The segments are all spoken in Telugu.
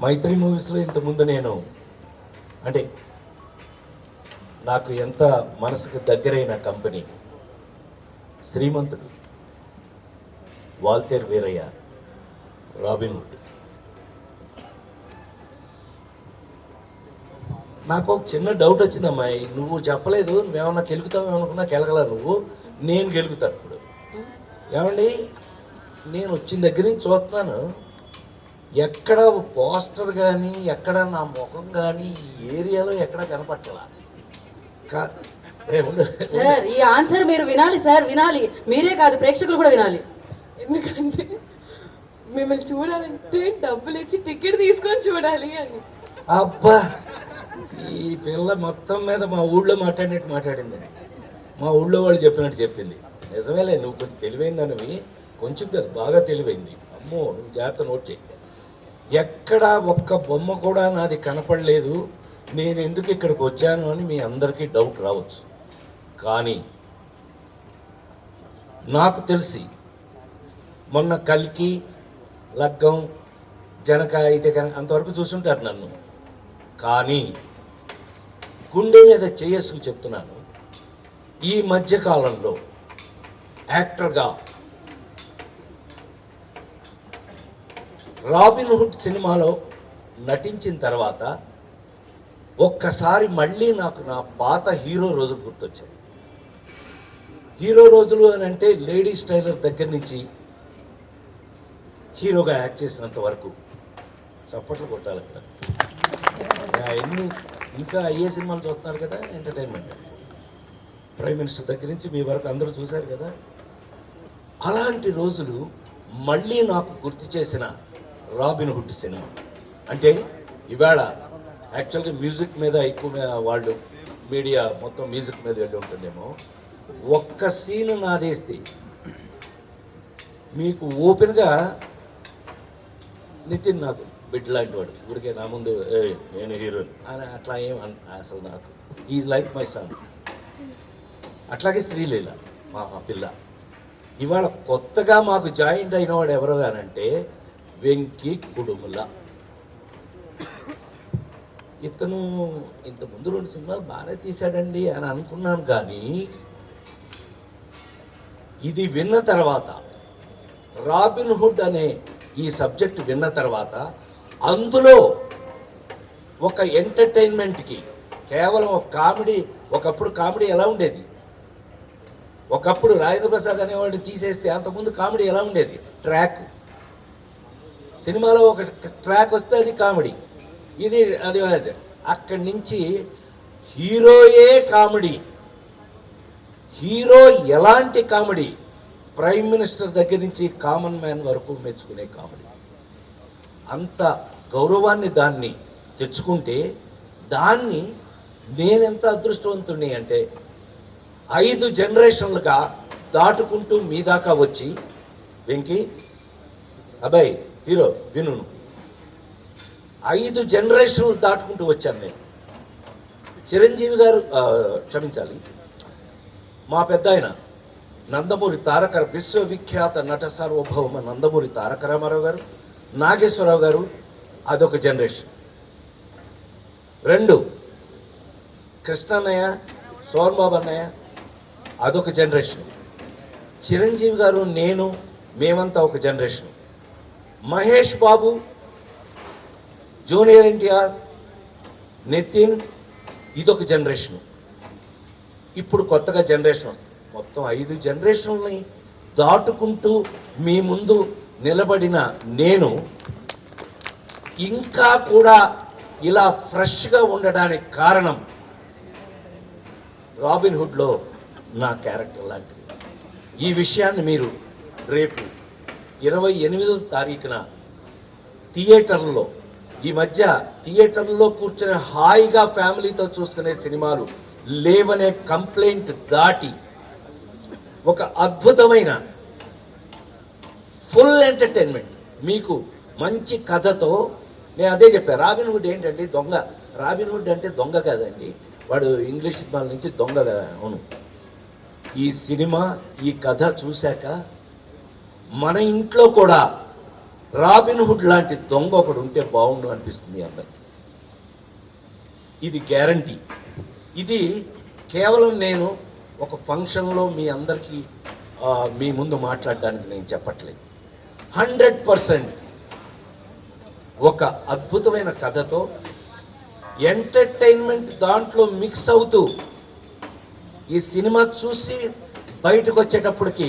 మైత్రి మూవీస్లో ఇంతకుముందు నేను అంటే నాకు ఎంత మనసుకు దగ్గరైన కంపెనీ శ్రీమంతుడు వాల్తేర్ వీరయ్య రాబిన్ నాకు ఒక చిన్న డౌట్ వచ్చింది అమ్మాయి. నువ్వు చెప్పలేదు నువ్వేమన్నా గెలుగుతావు అనుకున్నా గెలగల నువ్వు నేను గెలుగుతాను ఇప్పుడు. ఏమండి? నేను వచ్చిన దగ్గర నుంచి చూస్తున్నాను ఎక్కడ పోస్టర్ కానీ ఎక్కడ నా ముఖం కానీ ఈ ఏరియాలో ఎక్కడ కనపట్టలా. సార్ ఈ ఆన్సర్ మీరు వినాలి సార్ వినాలి. మీరే కాదు ప్రేక్షకులు కూడా వినాలి. ఎందుకంటే మిమ్మల్ని చూడాలంటే డబ్బులు ఇచ్చి టికెట్ తీసుకొని చూడాలి అని. అబ్బా! ఈ పిల్ల మొత్తం మీద మా ఊళ్ళో మాట్లాడినట్టు మాట్లాడింది. మా ఊళ్ళో వాళ్ళు చెప్పినట్టు చెప్పింది. నిజమేలే నువ్వు కొంచెం తెలివైందనివి కొంచెం కాదు బాగా తెలివైంది. అమ్మో నువ్వు జాగ్రత్త నోట్ చేయి ఎక్కడా ఒక్క బొమ్మ కూడా నాది కనపడలేదు. నేను ఎందుకు ఇక్కడికి వచ్చాను అని మీ అందరికీ డౌట్ రావచ్చు. కానీ నాకు తెలిసి మొన్న కల్కి లగ్గం జనక అయితే కనుక అంతవరకు చూసుంటారు నన్ను. కానీ గుండె మీద చేయసుకు చెప్తున్నాను. ఈ మధ్యకాలంలో యాక్టర్గా రాబిన్ హుడ్ సినిమాలో నటించిన తర్వాత ఒక్కసారి మళ్ళీ నాకు నా పాత హీరో రోజులు గుర్తొచ్చాయి హీరో రోజులు అని అంటే లేడీ స్టైలర్ దగ్గర నుంచి హీరోగా యాక్ట్ చేసినంత వరకు చప్పట్లు కొట్టాలి ఇక్కడ ఎన్ని ఇంకా అయ్యే సినిమాలు చూస్తున్నారు కదా ఎంటర్టైన్మెంట్ ప్రైమ్ మినిస్టర్ దగ్గర నుంచి మీ వరకు అందరూ చూశారు కదా. అలాంటి రోజులు మళ్ళీ నాకు గుర్తు చేసిన రాబిన్ హుడ్ సినిమా అంటే ఇవాళ యాక్చువల్గా మ్యూజిక్ మీద ఎక్కువ వాళ్ళు మీడియా మొత్తం మ్యూజిక్ మీద వెళ్ళి ఉంటుందేమో. ఒక్క సీన్ నాదేస్తే మీకు ఓపెన్గా నితిన్ నాకు బిడ్ లాంటి వాడు. ఊరికే నా ముందు నేను హీరోని అని అట్లా ఏం అసలు నాకు. ఈజ్ లైక్ మై సన్ అట్లాగే స్త్రీలీల మా మా పిల్ల. ఇవాళ కొత్తగా మాకు జాయింట్ అయిన వాడు ఎవరు కానంటే వెంకీ కుడుముల. ఇతను ఇంత ముందు రెండు సినిమాలు బాగానే తీశాడండి అని అనుకున్నాను కానీ ఇది విన్న తర్వాత రాబిన్ హుడ్ అనే ఈ సబ్జెక్ట్ విన్న తర్వాత అందులో ఒక ఎంటర్టైన్మెంట్కి కేవలం ఒక కామెడీ ఒకప్పుడు కామెడీ ఎలా ఉండేది? ఒకప్పుడు రాజేంద్ర ప్రసాద్ అనేవాడిని తీసేస్తే అంతకుముందు కామెడీ ఎలా ఉండేది? ట్రాక్. సినిమాలో ఒక ట్రాక్ వస్తే అది కామెడీ. ఇది అది అక్కడి నుంచి హీరోయే కామెడీ. హీరో ఎలాంటి కామెడీ? ప్రైమ్ మినిస్టర్ దగ్గర నుంచి కామన్ మ్యాన్ వరకు మెచ్చుకునే కామెడీ. అంత గౌరవాన్ని దాన్ని తెచ్చుకుంటే దాన్ని నేనెంత అదృష్టవంతుణ్ణి అంటే ఐదు జనరేషన్లుగా దాటుకుంటూ మీ దాకా వచ్చి వెంకీ అబ్బాయి హీరో విను ఐదు జనరేషన్లు దాటుకుంటూ వచ్చాను నేను. చిరంజీవి గారు క్షమించాలి. మా పెద్ద ఆయన నందమూరి తారక విశ్వవిఖ్యాత నట సార్వభౌమ నందమూరి తారక రామారావు గారు నాగేశ్వరరావు గారు అదొక జనరేషన్. రెండు కృష్ణన్నయ్య సోన్బాబు అన్నయ్య అదొక జనరేషన్. చిరంజీవి గారు నేను మేమంతా ఒక జనరేషన్. మహేష్ బాబు జూనియర్ ఎన్టీఆర్ నితిన్ ఇదొక జనరేషన్. ఇప్పుడు కొత్తగా జనరేషన్ వస్తుంది. మొత్తం ఐదు జనరేషన్లని దాటుకుంటూ మీ ముందు నిలబడిన నేను ఇంకా కూడా ఇలా ఫ్రెష్గా ఉండడానికి కారణం రాబిన్హుడ్లో నా క్యారెక్టర్ లాంటిది. ఈ విషయాన్ని మీరు రేపు ఇరవై ఎనిమిదో తారీఖున థియేటర్లో ఈ మధ్య థియేటర్లో కూర్చొని హాయిగా ఫ్యామిలీతో చూసుకునే సినిమాలు లేవనే కంప్లైంట్ దాటి ఒక అద్భుతమైన ఫుల్ ఎంటర్టైన్మెంట్. మీకు మంచి కథతో నేను అదే చెప్పాను రాబిన్ హుడ్ ఏంటంటే దొంగ? రాబిన్ హుడ్ అంటే దొంగ కదండి. వాడు ఇంగ్లీష్ సినిమాల నుంచి దొంగ కదా అవును. ఈ సినిమా ఈ కథ చూశాక మన ఇంట్లో కూడా రాబిన్ హుడ్ లాంటి దొంగ ఒకడు ఉంటే బాగుండు అనిపిస్తుంది అందరికి ఇది గ్యారంటీ. ఇది కేవలం నేను ఒక ఫంక్షన్లో మీ అందరికీ మీ ముందు మాట్లాడడానికి నేను చెప్పట్లేదు. హండ్రెడ్ పర్సెంట్ ఒక అద్భుతమైన కథతో ఎంటర్టైన్మెంట్ దాంట్లో మిక్స్ అవుతూ ఈ సినిమా చూసి బయటకు వచ్చేటప్పటికి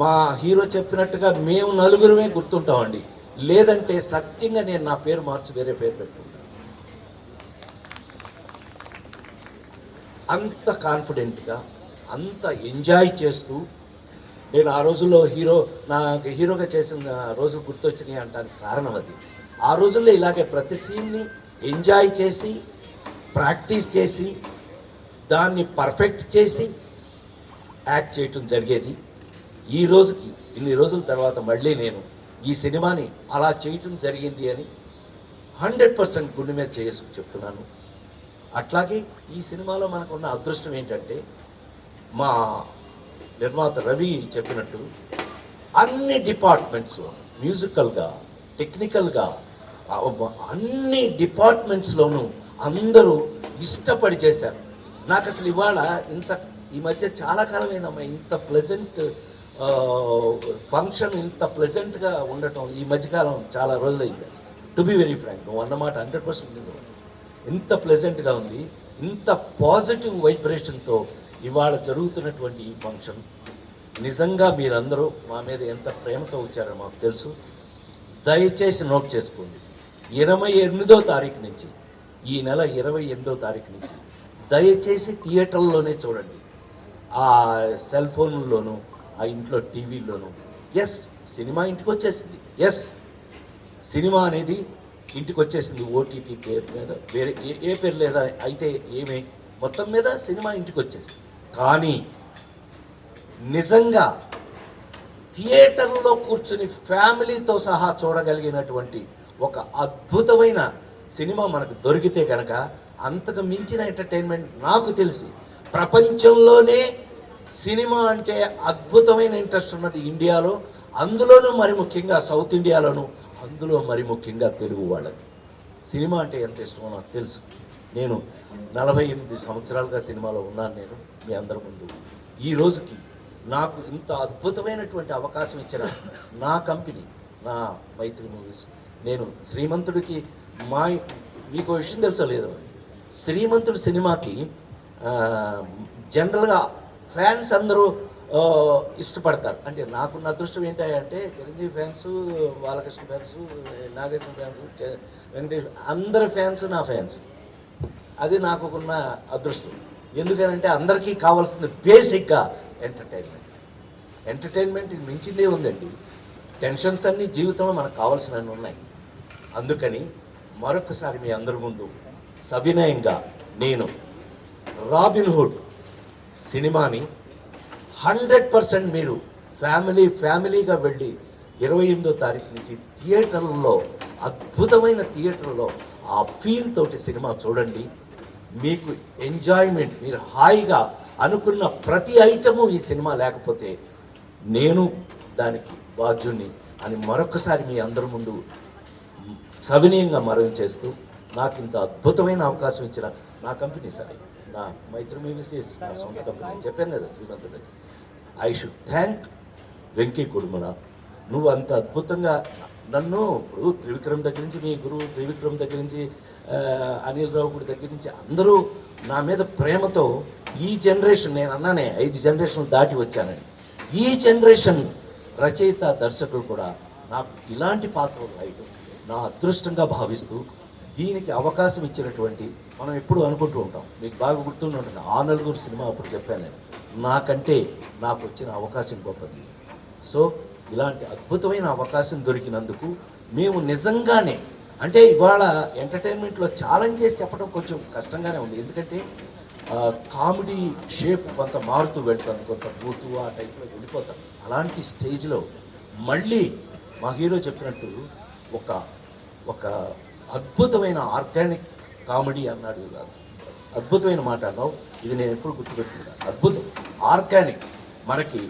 మా హీరో చెప్పినట్టుగా మేము నలుగురమే గుర్తుంటామండి. లేదంటే సత్యంగా నేను నా పేరు మార్చి వేరే పేరు పెట్టుకుంటాను అంత కాన్ఫిడెంట్గా అంత ఎంజాయ్ చేస్తూ నేను ఆ రోజుల్లో హీరో నాకు హీరోగా చేసిన రోజులు గుర్తొచ్చినాయి అంటానికి కారణం అది. ఆ రోజుల్లో ఇలాగే ప్రతి సీన్ని ఎంజాయ్ చేసి ప్రాక్టీస్ చేసి దాన్ని పర్ఫెక్ట్ చేసి యాక్ట్ చేయటం జరిగేది. ఈ రోజుకి ఇన్ని రోజుల తర్వాత మళ్ళీ నేను ఈ సినిమాని అలా చేయటం జరిగింది అని హండ్రెడ్ పర్సెంట్ గుండె మీద చేసుకు చెప్తున్నాను. అట్లాగే ఈ సినిమాలో మనకున్న అదృష్టం ఏంటంటే మా నిర్మాత రవి చెప్పినట్టు అన్ని డిపార్ట్మెంట్స్ మ్యూజికల్గా టెక్నికల్గా అన్ని డిపార్ట్మెంట్స్లోనూ అందరూ ఇష్టపడి చేశారు. నాకు అసలు ఇవాళ ఇంత ఈ మధ్య చాలా కాలం ఇంత ప్లెజెంట్ ఫంక్షన్ ఇంత ప్లెజెంట్గా ఉండటం ఈ మధ్యకాలం చాలా రోజులైంది టు బి వెరీ ఫ్రాంక్ నువ్వు అన్నమాట హండ్రెడ్ పర్సెంట్ నిజం. ఇంత ప్లెజెంట్గా ఉంది ఇంత పాజిటివ్ వైబ్రేషన్తో ఇవాళ జరుగుతున్నటువంటి ఈ ఫంక్షన్ నిజంగా మీరందరూ మా మీద ఎంత ప్రేమతో వచ్చారో మాకు తెలుసు. దయచేసి నోట్ చేసుకోండి. ఇరవై ఎనిమిదో తారీఖు నుంచి ఈ నెల ఇరవై ఎనిమిదో తారీఖు నుంచి దయచేసి థియేటర్లోనే చూడండి. ఆ సెల్ ఫోన్లోనూ ఆ ఇంట్లో టీవీల్లోనూ ఎస్ సినిమా ఇంటికి వచ్చేసింది ఎస్ సినిమా అనేది ఇంటికి వచ్చేసింది ఓటీటీ పేరు మీద. వేరే ఏ ఏ పేరు లేదా అయితే ఏమే మొత్తం మీద సినిమా ఇంటికి వచ్చేసింది కానీ నిజంగా థియేటర్లో కూర్చుని ఫ్యామిలీతో సహా చూడగలిగినటువంటి ఒక అద్భుతమైన సినిమా మనకు దొరికితే కనుక అంతకు మించిన ఎంటర్టైన్మెంట్ నాకు తెలిసి ప్రపంచంలోనే సినిమా అంటే అద్భుతమైన ఇంట్రెస్ట్ ఉన్నది ఇండియాలో. అందులోనూ మరి ముఖ్యంగా సౌత్ ఇండియాలోను అందులో మరి ముఖ్యంగా తెలుగు వాళ్ళకి. సినిమా అంటే ఎంత ఇష్టమో నాకు తెలుసు. నేను నలభై ఎనిమిది సంవత్సరాలుగా సినిమాలో ఉన్నాను నేను మీ అందరి ముందు. ఈ రోజుకి నాకు ఇంత అద్భుతమైనటువంటి అవకాశం ఇచ్చిన నా కంపెనీ నా మైత్రి మూవీస్. నేను శ్రీమంతుడికి మా మీకు విషయం తెలుసలేదు శ్రీమంతుడు సినిమాకి జనరల్గా ఫ్యాన్స్ అందరూ ఇష్టపడతారు. అంటే నాకున్న అదృష్టం ఏంటంటే Chiranjeevi fans Balakrishna fans Nageswara fans Venkatesh అందరి ఫ్యాన్స్ నా ఫ్యాన్స్. అది నాకు ఉన్న అదృష్టం. ఎందుకనంటే అందరికీ కావాల్సింది బేసిక్గా ఎంటర్టైన్మెంట్. ఎంటర్టైన్మెంట్ మించిందే ఉందండి. టెన్షన్స్ అన్నీ జీవితంలో మనకు కావాల్సినవి ఉన్నాయి. అందుకని మరొకసారి మీ అందరి ముందు సవినయంగా నేను రాబిన్హుడ్ సినిమాని హండ్రెడ్ పర్సెంట్ మీరు ఫ్యామిలీ ఫ్యామిలీగా వెళ్ళి ఇరవై ఎనిమిదో తారీఖు నుంచి థియేటర్లలో అద్భుతమైన థియేటర్లో ఆ ఫీల్ తోటి సినిమా చూడండి. మీకు ఎంజాయ్మెంట్ మీరు హాయిగా అనుకున్న ప్రతి ఐటము ఈ సినిమా లేకపోతే నేను దానికి బాధ్యుణ్ణి అని మరొకసారి మీ అందరి ముందు సవినయంగా మనవి చేస్తూ నాకు ఇంత అద్భుతమైన అవకాశం ఇచ్చిన నా కంపెనీ సరే. నా మైత్రి మూవీస్ నా సొంత కంపెనీ. చెప్పాను కదా శ్రీమంతుడి I should thank Venky Kudumula. నువ్వు అంత అద్భుతంగా నన్ను ఇప్పుడు త్రివిక్రమ్ దగ్గర నుంచి మీ గురువు త్రివిక్రమ్ దగ్గర నుంచి అనిల్ రావు గుడి దగ్గర నుంచి అందరూ నా మీద ప్రేమతో ఈ జనరేషన్ నేను అన్నానే ఐదు జనరేషన్లు దాటి వచ్చానని. ఈ జనరేషన్ రచయిత దర్శకులు కూడా నాకు ఇలాంటి పాత్రలు రాయడం నా అదృష్టంగా భావిస్తూ దీనికి అవకాశం ఇచ్చినటువంటి మనం ఎప్పుడు అనుకుంటూ ఉంటాం. మీకు బాగా గుర్తుండి ఆ నలుగురు సినిమా అప్పుడు చెప్పాను నేను. నాకంటే నాకు వచ్చిన అవకాశం గొప్పది. సో ఇలాంటి అద్భుతమైన అవకాశం దొరికినందుకు మేము నిజంగానే అంటే ఇవాళ ఎంటర్టైన్మెంట్లో ఛాలెంజ్ చేసి చెప్పడం కొంచెం కష్టంగానే ఉంది. ఎందుకంటే కామెడీ షేప్ కొంత మారుతూ వెళ్తాను కొంత బూతు ఆ టైప్లో వెళ్ళిపోతాం. అలాంటి స్టేజ్లో మళ్ళీ మా హీరో చెప్పినట్టు ఒక ఒక అద్భుతమైన ఆర్గానిక్ కామెడీ అన్నాడు. అద్భుతమైన మాట అన్నావు. ఇది నేను ఎప్పుడు గుర్తుపెట్టుకున్నాను అద్భుతం. ఆర్గానిక్. మనకి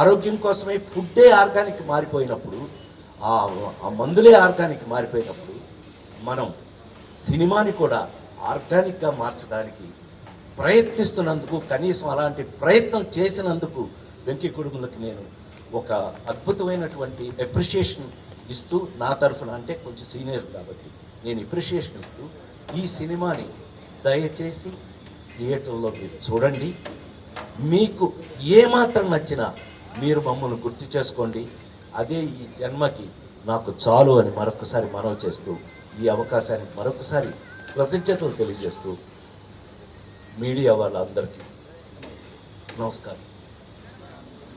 ఆరోగ్యం కోసమే ఫుడ్డే ఆర్గానిక్ మారిపోయినప్పుడు ఆ ఆ మందులే ఆర్గానిక్ మారిపోయినప్పుడు మనం సినిమాని కూడా ఆర్గానిక్గా మార్చడానికి ప్రయత్నిస్తున్నందుకు కనీసం అలాంటి ప్రయత్నం చేసినందుకు వెంకీ కుటుంబులకి నేను ఒక అద్భుతమైనటువంటి అప్రిషియేషన్ ఇస్తూ నా తరఫున అంటే కొంచెం సీనియర్ కాబట్టి నేను అప్రిషియేషన్ ఇస్తూ ఈ సినిమాని దయచేసి థియేటర్లో మీరు చూడండి. మీకు ఏమాత్రం నచ్చినా మీరు మమ్మల్ని గుర్తు చేసుకోండి. అదే ఈ జన్మకి నాకు చాలు అని మరొకసారి మనవి చేస్తూ ఈ అవకాశానికి మరొకసారి కృతజ్ఞతలు తెలియజేస్తూ మీడియా వాళ్ళందరికీ నమస్కారం.